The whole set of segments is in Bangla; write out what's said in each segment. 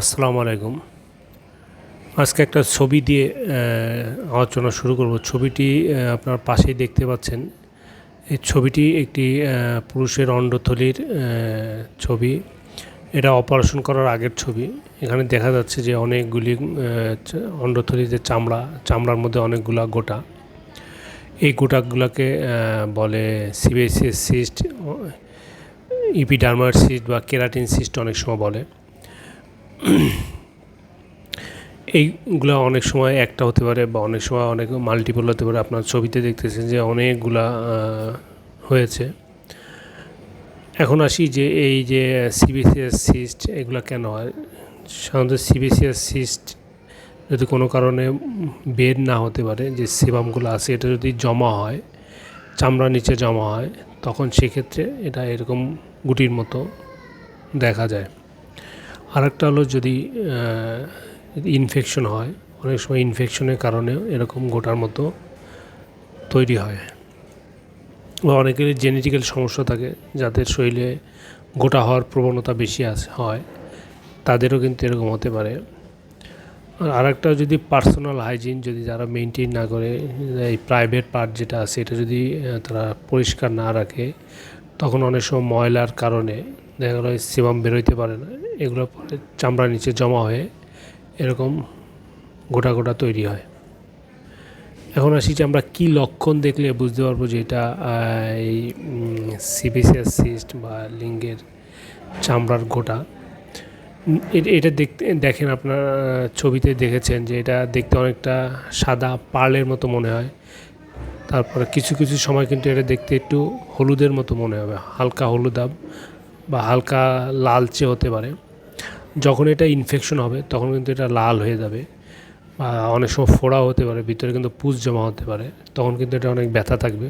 আসসালামু আলাইকুম। আজকে একটা ছবি দিয়ে আলোচনা শুরু করব। ছবিটি আপনার পাশেই দেখতে পাচ্ছেন। এই ছবিটি একটি পুরুষের অন্ডথলির ছবি। এটা অপারেশন করার আগের ছবি। এখানে দেখা যাচ্ছে যে অনেকগুলি আহ, যে চামড়া চামড়ার মধ্যে অনেকগুলা গোটা। এই গোটাগুলোকে বলে সিবিএসিএস সিস্ট ইপিডার্মার সিস্ট বা কেরাটিন সিস্ট অনেক সময় বলে। এইগুলা অনেক সময় একটা হতে পারে বা অনেক সময় অনেক মাল্টিপল হতে পারে। আপনার ছবিতে দেখতেছেন যে অনেকগুলা হয়েছে। এখন আসি যে এই যে সিবিসিএস সিস্ট এগুলো কেন হয়? সাধারণত সিবিসিএস সিস্ট যদি কোনো কারণে বের না হতে পারে, যে সেবামগুলো আছে, এটা যদি জমা হয়, চামড়ার নিচে জমা হয়, তখন সেক্ষেত্রে এটা এরকম গুটির মতো দেখা যায়। আরেকটা হলো যদি ইনফেকশন হয়, অনেক সময় ইনফেকশনের কারণেও এরকম গোটার মতো তৈরি হয়। বা অনেকের জেনেটিক্যাল সমস্যা থাকে, যাদের শরীরে গোটা হওয়ার প্রবণতা বেশি আছে, হয়, তাদেরও কিন্তু এরকম হতে পারে। আর আরেকটা যদি পার্সোনাল হাইজিন যদি যারা মেনটেন না করে, এই প্রাইভেট পার্ট যেটা আছে, এটা যদি তারা পরিষ্কার না রাখে, তখন অনেক সময় ময়লার কারণে দেখা গেলো সিবাম বেরোইতে পারে না। এগুলো পরে চামড়ার নিচে জমা হয়ে এরকম গোটা গোটা তৈরি হয়। এখন আসি যে আমরা কী লক্ষণ দেখলে বুঝতে পারব যে এটা এই সিবিসিএস সিস্ট বা লিঙ্গের চামড়ার গোটা। এটা দেখতে, দেখেন আপনার, ছবিতে দেখেছেন যে এটা দেখতে অনেকটা সাদা পার্লের মতো মনে হয়। তারপরে কিছু কিছু সময় কিন্তু এটা দেখতে একটু হলুদের মতো মনে হবে, হালকা হলুদাব বা হালকা লালচে হতে পারে। যখন এটা ইনফেকশন হবে, তখন কিন্তু এটা লাল হয়ে যাবে বা অনেক সময় ফোড়া হতে পারে, ভিতরে কিন্তু পুষ জমা হতে পারে, তখন কিন্তু এটা অনেক ব্যথা থাকবে।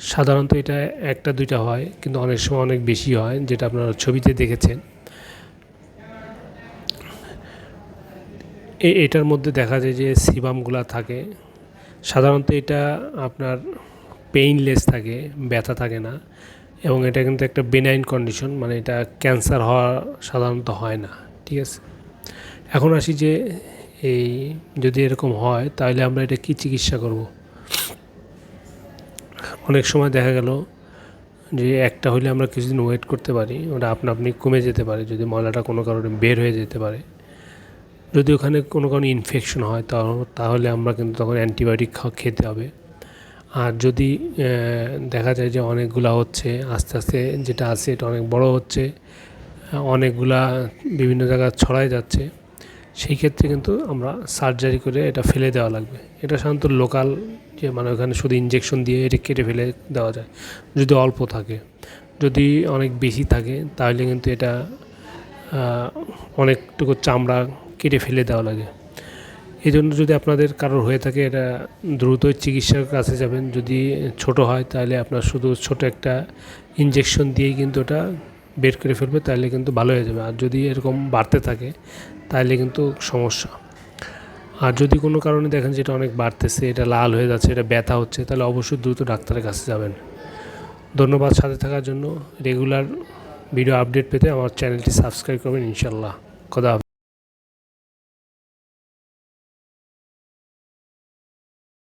সাধারণত এটা একটা দুইটা হয়, কিন্তু অনেক সময় অনেক বেশি হয়, যেটা আপনারা ছবিতে দেখেছেন। এটার মধ্যে দেখা যায় যে সিবামগুলো থাকে। সাধারণত এটা আপনার পেইনলেস থাকে, ব্যথা থাকে না। এবং এটা কিন্তু একটা বেনাইন কন্ডিশন মানে এটা ক্যান্সার হওয়া সাধারণত হয় না, ঠিক আছে? এখন আসি যে এই যদি এরকম হয়, তাহলে আমরা এটা কি চিকিৎসা করব? অনেক সময় দেখা গেল যে একটা হলে আমরা কিছুদিন ওয়েট করতে পারি, ওটা আপনা আপনি কমে যেতে পারে, যদি ময়লাটা কোনো কারণে বের হয়ে যেতে পারে। যদি ওখানে কোনো কারণে ইনফেকশন হয় তাহলে আমরা কিন্তু তখন অ্যান্টিবায়োটিক খেতে হবে। আর যদি দেখা যায় যে অনেকগুলা হচ্ছে, আস্তে আস্তে যেটা আছে এটা অনেক বড় হচ্ছে, অনেকগুলা বিভিন্ন জায়গায় ছড়ায় যাচ্ছে, সেই ক্ষেত্রে কিন্তু আমরা সার্জারি করে এটা ফেলে দেওয়া লাগবে। এটা সাধারণত লোকাল যে মানে ওখানে শুধু ইঞ্জেকশন দিয়ে এটা কেটে ফেলে দেওয়া যায়, যদি অল্প থাকে। যদি অনেক বেশি থাকে, তাহলে কিন্তু এটা অনেকটুকু চামড়া কেটে ফেলে দেওয়া লাগে। এই জন্য যদি আপনাদের কারোর হয়ে থাকে, এটা দ্রুতই চিকিৎসার কাছে যাবেন। যদি ছোট হয়, তাহলে আপনার শুধু ছোট একটা ইঞ্জেকশন দিয়েই কিন্তু ওটা বের করে ফেলবে, তাহলে কিন্তু ভালো হয়ে যাবে। আর যদি এরকম বাড়তে থাকে, তাহলে কিন্তু সমস্যা। আর যদি কোনো কারণে দেখেন যেটা অনেক বাড়তেছে, এটা লাল হয়ে যাচ্ছে, এটা ব্যথা হচ্ছে, তাহলে অবশ্যই দ্রুত ডাক্তারের কাছে যাবেন। ধন্যবাদ সাথে থাকার জন্য। রেগুলার ভিডিও আপডেট পেতে আমার চ্যানেলটি সাবস্ক্রাইব করবেন ইনশাল্লাহ খোদা।